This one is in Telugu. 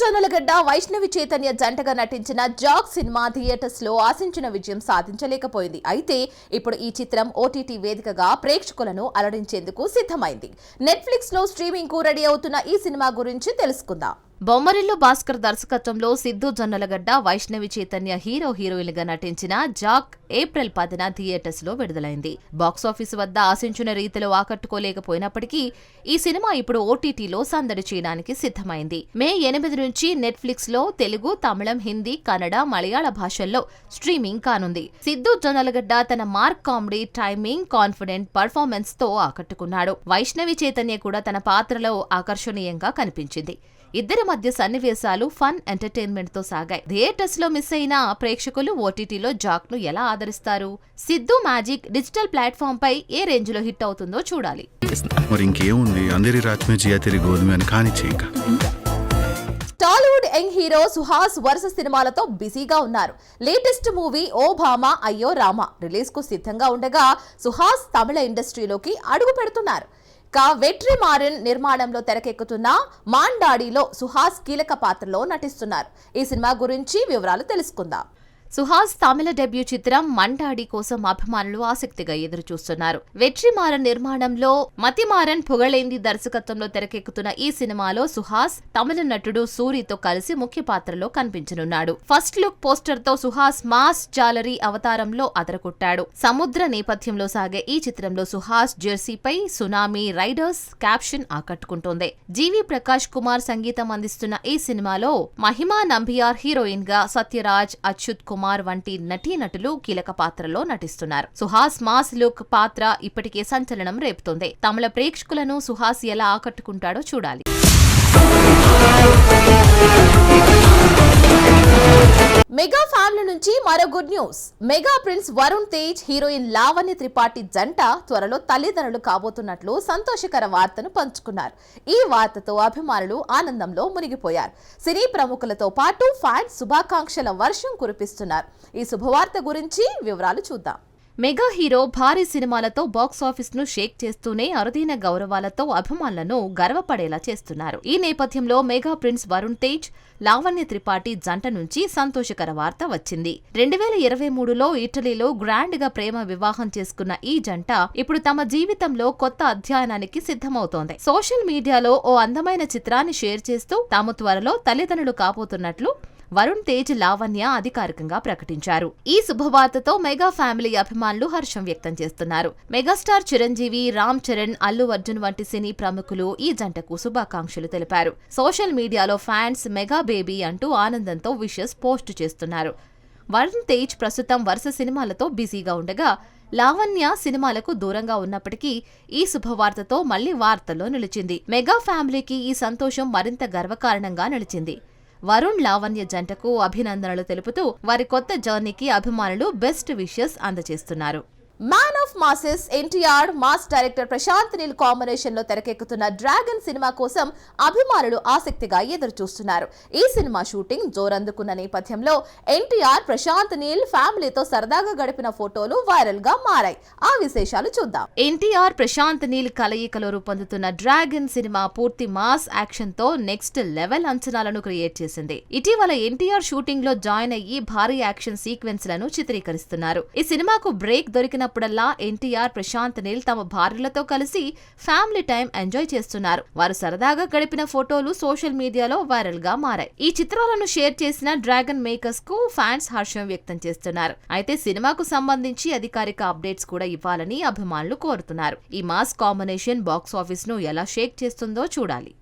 జొన్నలగడ్డ వైష్ణవి చైతన్య జంటగా నటించిన జాక్ సినిమా థియేటర్స్లో ఆశించిన విజయం సాధించలేకపోయింది. అయితే ఇప్పుడు ఈ చిత్రం ఓటీటీ వేదికగా ప్రేక్షకులను అలరించేందుకు సిద్ధమైంది. నెట్ఫ్లిక్స్లో స్ట్రీమింగ్కు రెడీ అవుతున్న ఈ సినిమా గురించి తెలుసుకుందాం. బొమ్మరిల్లు భాస్కర్ దర్శకత్వంలో సిద్ధు జొన్నలగడ్డ వైష్ణవి చైతన్య హీరో హీరోయిన్గా నటించిన జాక్ ఏప్రిల్ పదిన థియేటర్స్లో విడుదలైంది. బాక్సాఫీస్ వద్ద ఆశించిన రీతిలో ఆకట్టుకోలేకపోయినప్పటికీ ఈ సినిమా ఇప్పుడు ఓటీటీలో సందడి చేయడానికి సిద్ధమైంది. మే ఎనిమిది నుంచి నెట్ఫ్లిక్స్లో తెలుగు తమిళం హిందీ కన్నడ మలయాళ భాషల్లో స్ట్రీమింగ్ కానుంది. సిద్ధు జొన్నలగడ్డ తన మార్క్ కామెడీ టైమింగ్ కాన్ఫిడెంట్ పర్ఫార్మెన్స్తో ఆకట్టుకున్నాడు. వైష్ణవి చైతన్య కూడా తన పాత్రలో ఆకర్షణీయంగా కనిపించింది. ఇద్దరి మధ్య సన్నివేశాలు ఫన్ ఎంటర్టైన్మెంట్తో సాగాయి. థియేటర్స్లో మిస్ అయిన ప్రేక్షకులు ఓటీటీలో జాక్ను ఎలా ఆదరిస్తారు? సిద్ధు మ్యాజిక్ డిజిటల్ ప్లాట్ఫామ్ పై ఏ రేంజ్లో హిట్ అవుతుందో చూడాలి. మరి ఇంకేముంది? అందరి రాత్మే జియా తిరిగి గోధుమ అని కానిచ్చే ఇంకా టాలీవుడ్ యంగ్ హీరో సుహాస్ వరుస సినిమాలతో బిజీగా ఉన్నారు. లేటెస్ట్ మూవీ ఓ భామ అయ్యో రామ రిలీజ్కు సిద్ధంగా ఉండగా సుహాస్ తమిళ ఇండస్ట్రీలోకి అడుగు పెడుతున్నారు. కా వెట్రి మారన్ నిర్మాణంలో తెరకెక్కుతున్న మాండాడిలో సుహాస్ కీలక పాత్రలో నటిస్తున్నారు. ఈ సినిమా గురించి వివరాలు తెలుసుకుందాం. సుహాస్ తమిళ డెబ్యూ చిత్రం మండాడి కోసం అభిమానులు ఆసక్తిగా ఎదురుచూస్తున్నారు. వెట్రిమారన్ నిర్మాణంలో మతిమారన్ పుగళేంది దర్శకత్వంలో తెరకెక్కుతున్న ఈ సినిమాలో సుహాస్ తమిళ నటుడు సూరితో కలిసి ముఖ్య పాత్రలో కనిపించనున్నాడు. ఫస్ట్ లుక్ పోస్టర్తో సుహాస్ మాస్ జాలరీ అవతారంలో అదరకొట్టాడు సముద్ర నేపథ్యంలో సాగే ఈ చిత్రంలో సుహాస్ జెర్సీపై సునామీ రైడర్స్ క్యాప్షన్ ఆకట్టుకుంటోంది. జీవి ప్రకాష్ కుమార్ సంగీతం అందిస్తున్న ఈ సినిమాలో మహిమా నంబియార్ హీరోయిన్గా సత్యరాజ్ అచ్యుత్ కుమార్ కుమార్ వంటి నటీనటులు కీలక పాత్రలో నటిస్తున్నారు. సుహాస్ మాస్ లుక్ పాత్ర ఇప్పటికే సంచలనం రేపుతోంది. తమిళ ప్రేక్షకులను సుహాస్ ఎలా ఆకట్టుకుంటాడో చూడాలి. మెగా ఫ్యామిలీ నుంచి మరో good news. Mega prince Varun Tej heroine Lavanya Tripathi జంట త్వరలో తల్లిదండ్రులు కాబోతున్నట్లు సంతోషకర వార్తను పంచుకున్నారు. ఈ వార్తతో అభిమానులు ఆనందంలో మునిగిపోయారు. సినీ ప్రముఖులతో పాటు ఫ్యాన్స్ శుభాకాంక్షల వర్షం కురిపిస్తున్నారు. ఈ శుభవార్త గురించి వివరాలు చూద్దాం. మెగా హీరో భారీ సినిమాలతో బాక్సాఫీస్ను షేక్ చేస్తూనే అరుదైన గౌరవాలతో అభిమానులను గర్వపడేలా చేస్తున్నారు. ఈ నేపథ్యంలో మెగా ప్రిన్స్ వరుణ్ తేజ్ లావణ్య త్రిపాఠి జంట నుంచి సంతోషకర వార్త వచ్చింది. రెండు వేల ఇరవై మూడులో ఇటలీలో గ్రాండ్గా ప్రేమ వివాహం చేసుకున్న ఈ జంట ఇప్పుడు తమ జీవితంలో కొత్త అధ్యయనానికి సిద్ధమవుతోంది. సోషల్ మీడియాలో ఓ అందమైన చిత్రాన్ని షేర్ చేస్తూ తాము త్వరలో తల్లిదండ్రులు కాబోతున్నట్లు వరుణ్ తేజ్ లావణ్య అధికారికంగా ప్రకటించారు. ఈ శుభవార్తతో మెగా ఫ్యామిలీ అభిమానులు హర్షం వ్యక్తం చేస్తున్నారు. మెగాస్టార్ చిరంజీవి రామ్ చరణ్ అల్లు అర్జున్ వంటి సినీ ప్రముఖులు ఈ జంటకు శుభాకాంక్షలు తెలిపారు. సోషల్ మీడియాలో ఫ్యాన్స్ మెగా బేబీ అంటూ ఆనందంతో విషెస్ పోస్ట్ చేస్తున్నారు. వరుణ్ తేజ్ ప్రస్తుతం వరుస సినిమాలతో బిజీగా ఉండగా లావణ్య సినిమాలకు దూరంగా ఉన్నప్పటికీ ఈ శుభవార్తతో మళ్ళీ వార్తల్లో నిలిచింది. మెగా ఫ్యామిలీకి ఈ సంతోషం మరింత గర్వకారణంగా నిలిచింది. వరుణ్ లావణ్య జంటకు అభినందనలు తెలుపుతూ వారి కొత్త జర్నీకి అభిమానులు బెస్ట్ విషెస్ అందజేస్తున్నారు. Man of masses NTR mass director Prashanth Neel కాంబినేషన్లో తెరకెక్కుతున్న డ్రాగన్ సినిమా కోసం అభిమానులు ఆసక్తిగా ఎదురు చూస్తున్నారు ఈ సినిమా షూటింగ్ జోరందుకున్న నేపథ్యంలో ఎన్టీఆర్ ప్రశాంత్ నీల్ ఫ్యామిలీతో సరదాగా గడిపిన ఫోటోలు వైరల్గా మారాయి. ఆ విశేషాలు చూద్దాం. ఎన్టీఆర్ ప్రశాంత్ నీల్ కలయికలో రూపొందుతున్న డ్రాగన్ సినిమా పూర్తి మాస్ యాక్షన్తో నెక్స్ట్ లెవెల్ అంచనాలను క్రియేట్ చేసింది. ఇటీవల ఎన్టీఆర్ షూటింగ్లో జాయిన్ అయ్యి భారీ యాక్షన్ సీక్వెన్స్లను చిత్రీకరిస్తున్నారు. ఈ సినిమాకు బ్రేక్ దొరికిన దొరికినప్పుడల్లా ఎన్టీఆర్ ప్రశాంత్ నీల్ తమ భార్యలతో కలిసి ఫ్యామిలీ టైం ఎంజాయ్ చేస్తున్నారు. వారు సరదాగా గడిపిన ఫోటోలు సోషల్ మీడియాలో వైరల్గా మారాయి. ఈ చిత్రాలను షేర్ చేసిన డ్రాగన్ మేకర్స్కు ఫ్యాన్స్ హర్షం వ్యక్తం చేస్తున్నారు. అయితే సినిమాకు సంబంధించి అధికారిక అప్డేట్స్ కూడా ఇవ్వాలని అభిమానులు కోరుతున్నారు. ఈ మాస్ కాంబినేషన్ బాక్స్ ఆఫీస్ను ఎలా షేక్ చేస్తుందో చూడాలి.